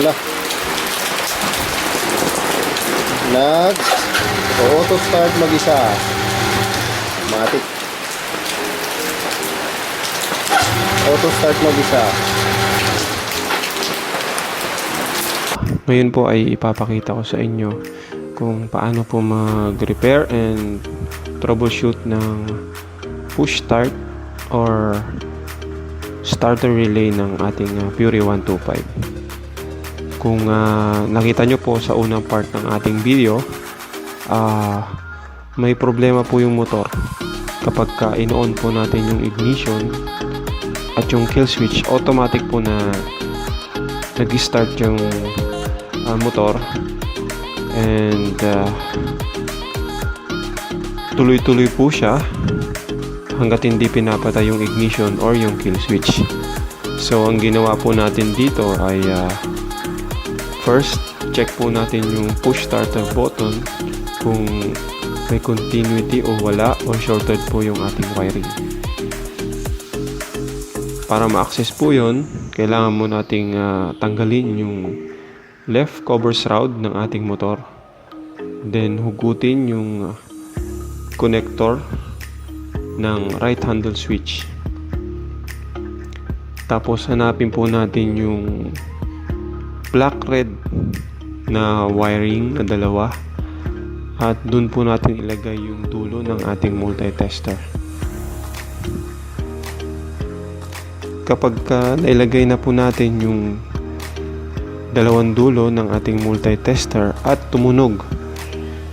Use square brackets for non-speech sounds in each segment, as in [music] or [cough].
La. Nag auto start mag-isa. Matik. Auto start mag-isa. Ngayon po ay ipapakita ko sa inyo kung paano po mag-repair and troubleshoot ng push start or starter relay ng ating Fury 125. Kung ah, nakita nyo po sa unang part ng ating video, ah, may problema po yung motor kapag ka in-on po natin yung ignition at yung kill switch automatic po na nag-start yung ah, motor and ah, tuloy-tuloy po siya hanggat hindi pinapatay yung ignition or yung kill switch. So, ang ginawa po natin dito ay ah, first, check po natin yung push starter button kung may continuity o wala o shorted po yung ating wiring. Para ma-access po yun, kailangan mo nating ah, tanggalin yung left cover shroud ng ating motor. Then, hugutin yung connector ng right handle switch. Tapos hanapin po natin yung black red na wiring na dalawa at dun po natin ilagay yung dulo ng ating multi-tester. Kapag ka nailagay na po natin yung dalawang dulo ng ating multi-tester at tumunog,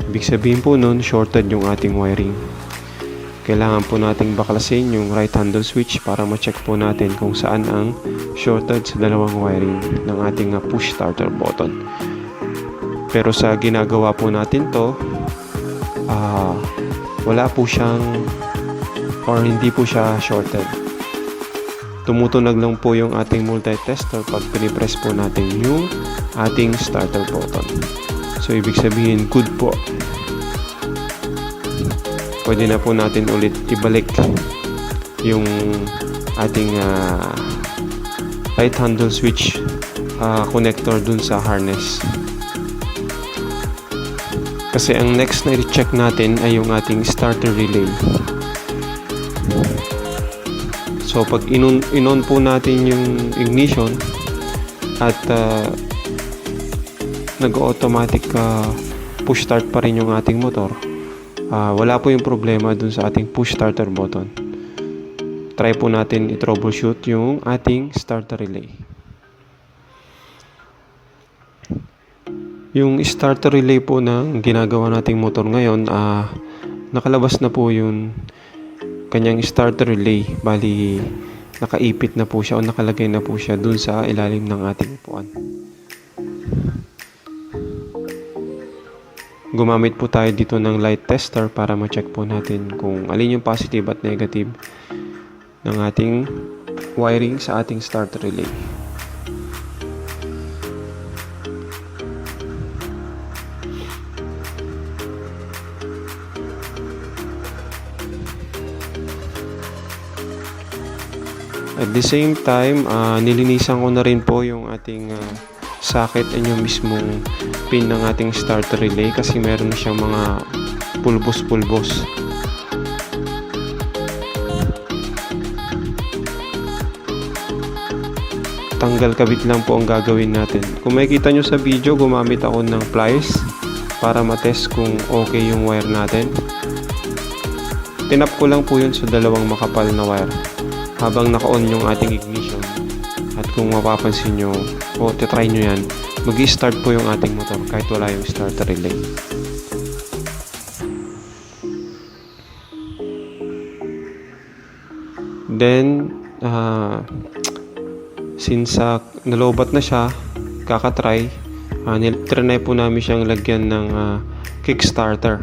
ibig sabihin po nun shorted yung ating wiring kailangan po nating baklasin yung right handle switch para ma-check po natin kung saan ang shorted sa dalawang wiring ng ating uh, push starter button. Pero sa ginagawa po natin to, ah wala po siyang or hindi po siya shorted. Tumutunog lang po yung ating multi-tester pag pinipress po natin yung ating starter button. So, ibig sabihin, good po pwede na po natin ulit ibalik yung ating ah, right handle switch ah, connector dun sa harness. Kasi ang next na i-check natin ay yung ating starter relay. So pag inon, inon po natin yung ignition at ah, nag-automatic ah, push start pa rin yung ating motor ah, wala po yung problema dun sa ating push starter button. Try po natin i-troubleshoot yung ating starter relay. Yung starter relay po ng ginagawa nating motor ngayon, ah, nakalabas na po yung kanyang starter relay. Bali, nakaipit na po siya o nakalagay na po siya dun sa ilalim ng ating upuan. Gumamit po tayo dito ng light tester para ma-check po natin kung alin yung positive at negative ng ating wiring sa ating starter relay. At the same time, ah, nilinisan ko na rin po yung ating ah, socket and yung mismong pin ng ating starter relay kasi meron siyang mga pulbos-pulbos. Tanggal kabit lang po ang gagawin natin. Kung makikita nyo sa video, gumamit ako ng pliers para matest kung okay yung wire natin. Tinap ko lang po yun sa dalawang makapal na wire habang naka-on yung ating ignition. At kung mapapansin nyo, o titry nyo yan, mag start po yung ating motor kahit wala yung starter relay. Then, ah, since uh, nalobat na siya, kakatry, uh, trinay po namin siyang lagyan ng ah, kickstarter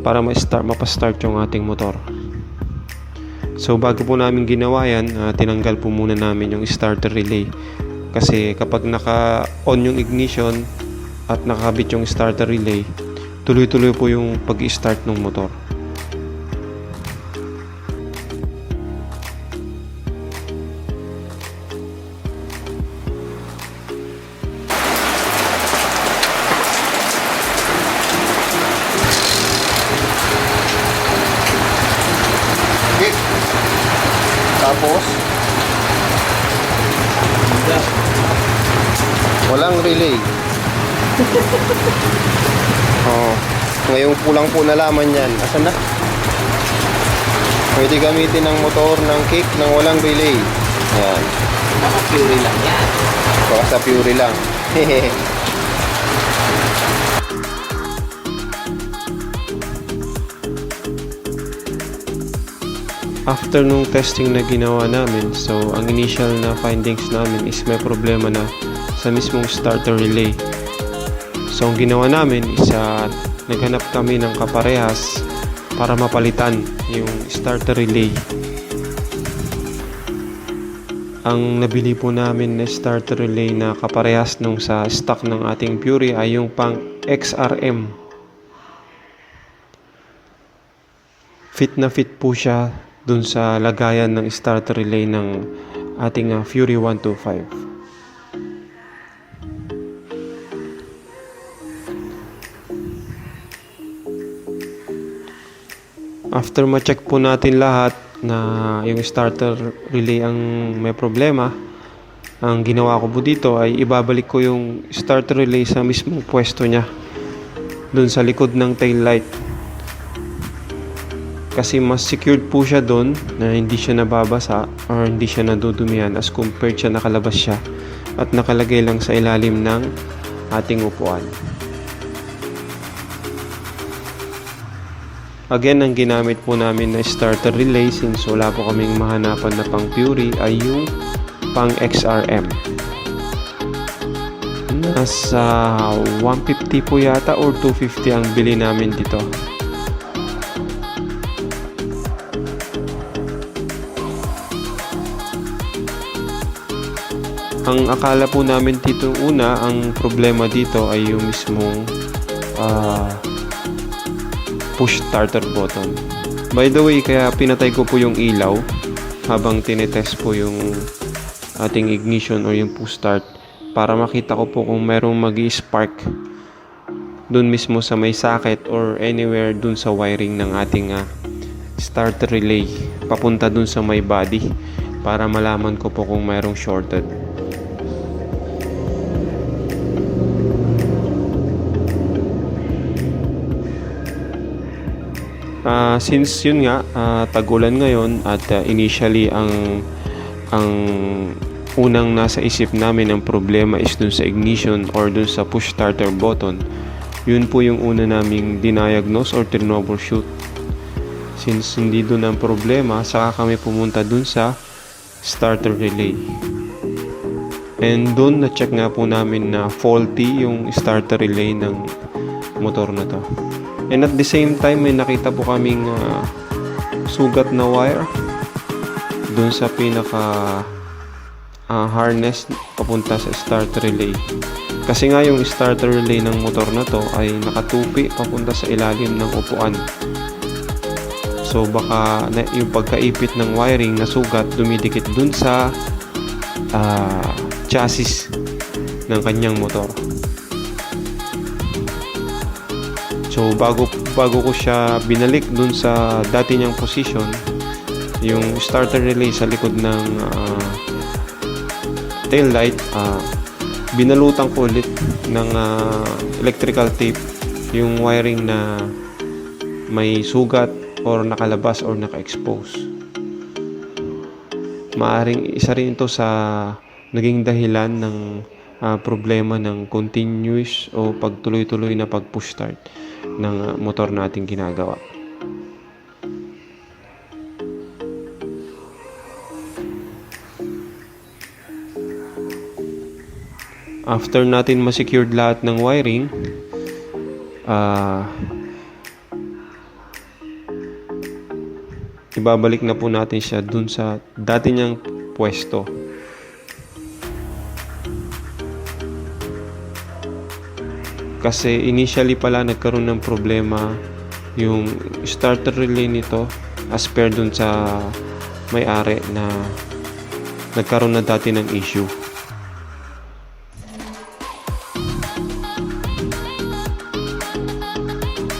para ma-start, mapastart yung ating motor. So bago po namin ginawa yan, ah, tinanggal po muna namin yung starter relay. Kasi kapag naka-on yung ignition at nakabit yung starter relay, tuloy-tuloy po yung pag-start ng motor. Tapos, walang relay. [laughs] oh, ngayong pulang po nalaman yan. Asan na? Pwede gamitin ng motor ng kick nang walang relay. Ayan. Baka Fury lang yan. Baka sa Fury lang. [laughs] After nung testing na ginawa namin, so ang initial na findings namin is may problema na sa mismong starter relay. So ang ginawa namin is ah, naghanap kami ng kaparehas para mapalitan yung starter relay. Ang nabili po namin na starter relay na kaparehas nung sa stock ng ating Fury ay yung pang XRM. Fit na fit po siya dun sa lagayan ng starter relay ng ating ah, Fury 125. After ma-check po natin lahat na yung starter relay ang may problema, ang ginawa ko po dito ay ibabalik ko yung starter relay sa mismong pwesto niya dun sa likod ng tail light kasi mas secured po siya doon na hindi siya nababasa or hindi siya nadudumihan as compared siya nakalabas siya at nakalagay lang sa ilalim ng ating upuan. Again, ang ginamit po namin na starter relay since wala po kaming mahanapan na pang Fury ay yung pang XRM. Nasa 150 po yata or 250 ang bili namin dito. Ang akala po namin dito una, ang problema dito ay yung mismong ah, push starter button. By the way, kaya pinatay ko po yung ilaw habang tinetest po yung ating ignition or yung push start para makita ko po kung merong mag spark dun mismo sa may socket or anywhere dun sa wiring ng ating ah, starter relay papunta dun sa may body para malaman ko po kung merong shorted. Ah, since yun nga, ah, tagulan ngayon at ah, initially ang ang unang nasa isip namin ang problema is dun sa ignition or dun sa push starter button. Yun po yung una naming diniagnose or troubleshoot. Since hindi dun ang problema, saka kami pumunta dun sa starter relay. And dun na-check nga po namin na faulty yung starter relay ng motor na to. And at the same time, may nakita po kaming ah, sugat na wire dun sa pinaka ah, harness papunta sa starter relay. Kasi nga yung starter relay ng motor na to ay nakatupi papunta sa ilalim ng upuan. So baka na, yung pagkaipit ng wiring na sugat dumidikit dun sa ah, chassis ng kanyang motor. So bago bago ko siya binalik dun sa dati niyang position, yung starter relay sa likod ng ah, tail light, ah, binalutan ko ulit ng ah, electrical tape yung wiring na may sugat or nakalabas or naka-expose. Maaring isa rin ito sa naging dahilan ng ah, problema ng continuous o pagtuloy-tuloy na pag-push start ng ah, motor nating ginagawa. After natin ma-secured lahat ng wiring, ah ibabalik na po natin siya dun sa dati niyang pwesto. Kasi initially pala nagkaroon ng problema yung starter relay nito as per dun sa may-ari na nagkaroon na dati ng issue.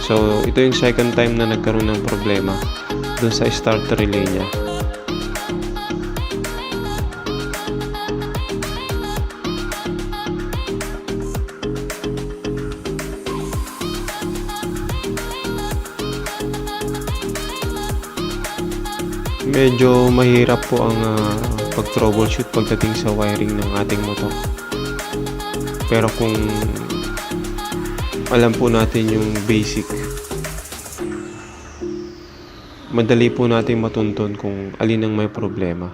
So, ito yung second time na nagkaroon ng problema dun sa starter relay niya. Medyo mahirap po ang ah, pag-troubleshoot pagdating sa wiring ng ating motor. Pero kung alam po natin yung basic, madali po natin matuntun kung alin ang may problema.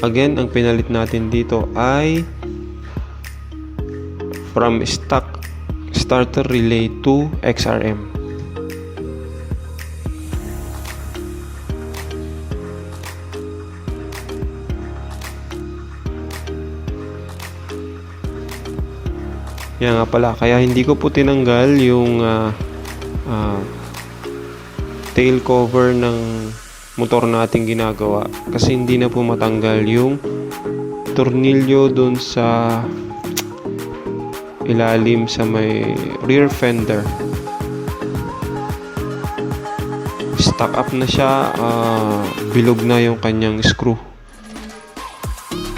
Again, ang pinalit natin dito ay from stock starter relay to XRM. Yan nga pala, kaya hindi ko po tinanggal yung ah, ah, tail cover ng motor nating ginagawa kasi hindi na po matanggal yung tornilyo dun sa ilalim sa may rear fender. Stuck up na siya ah, bilog na yung kanyang screw.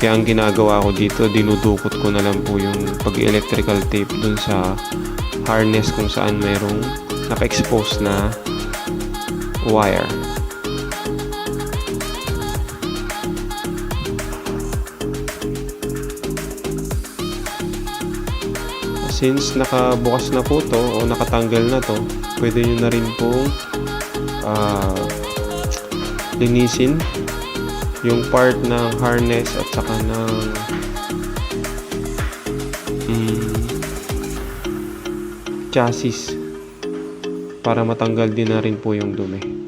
Kaya ang ginagawa ko dito dinudukot ko na lang po yung pag electrical tape dun sa harness kung saan mayroong naka-expose na wire since nakabukas na po to o nakatanggal na to pwede nyo na rin pong ah, linisin yung part ng harness at saka ng mm, chassis para matanggal din na rin po yung dumi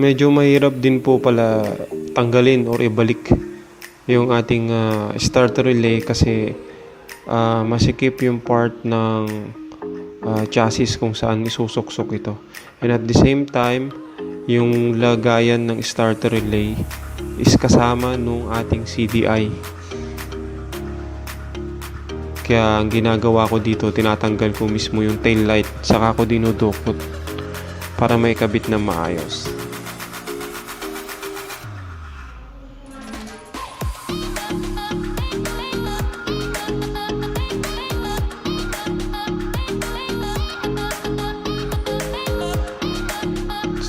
medyo mahirap din po pala tanggalin or ibalik yung ating ah, starter relay kasi ah, masikip yung part ng ah, chassis kung saan isusuksok ito. And at the same time, yung lagayan ng starter relay is kasama nung ating CDI. Kaya ang ginagawa ko dito, tinatanggal ko mismo yung tail light, saka ko dinudukot para may kabit na maayos.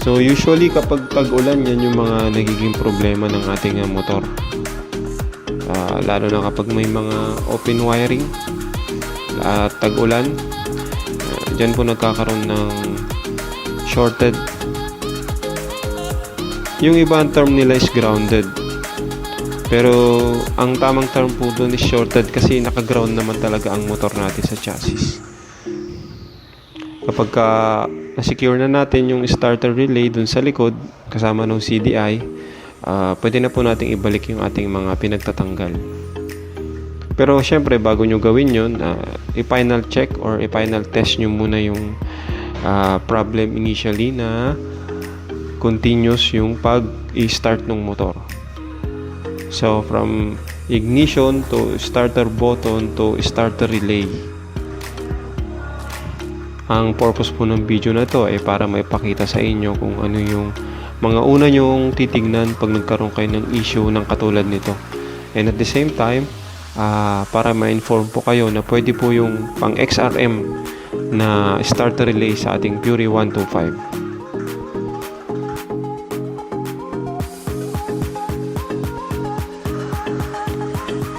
So usually kapag tag-ulan yan yung mga nagiging problema ng ating uh, motor. Ah, lalo na kapag may mga open wiring at tag-ulan, uh, dyan po nagkakaroon ng shorted. Yung iba ang term nila is grounded. Pero ang tamang term po doon is shorted kasi naka-ground naman talaga ang motor natin sa chassis kapag ka na-secure na natin yung starter relay dun sa likod kasama ng CDI ah, pwede na po nating ibalik yung ating mga pinagtatanggal. Pero syempre bago nyo gawin yun ah, i-final check or i-final test nyo muna yung ah, problem initially na continuous yung pag i-start ng motor. So from ignition to starter button to starter relay ang purpose po ng video na to ay para maipakita sa inyo kung ano yung mga una nyong titignan pag nagkaroon kayo ng issue ng katulad nito. And at the same time, ah, para ma-inform po kayo na pwede po yung pang XRM na starter relay sa ating Fury 125.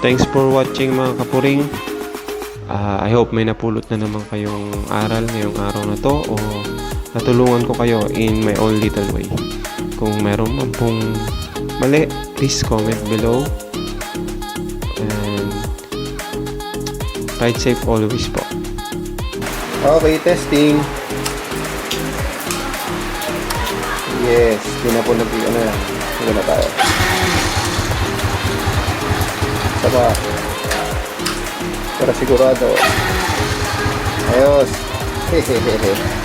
Thanks for watching mga kapuring. Ah, I hope may napulot na naman kayong aral ngayong araw na to o natulungan ko kayo in my own little way. Kung meron man pong mali, please comment below. And ride safe always po. Okay, testing. Yes, hindi na po na. Sige na tayo. Saba. Para sigurado. Ayos. Hehehehe. [laughs]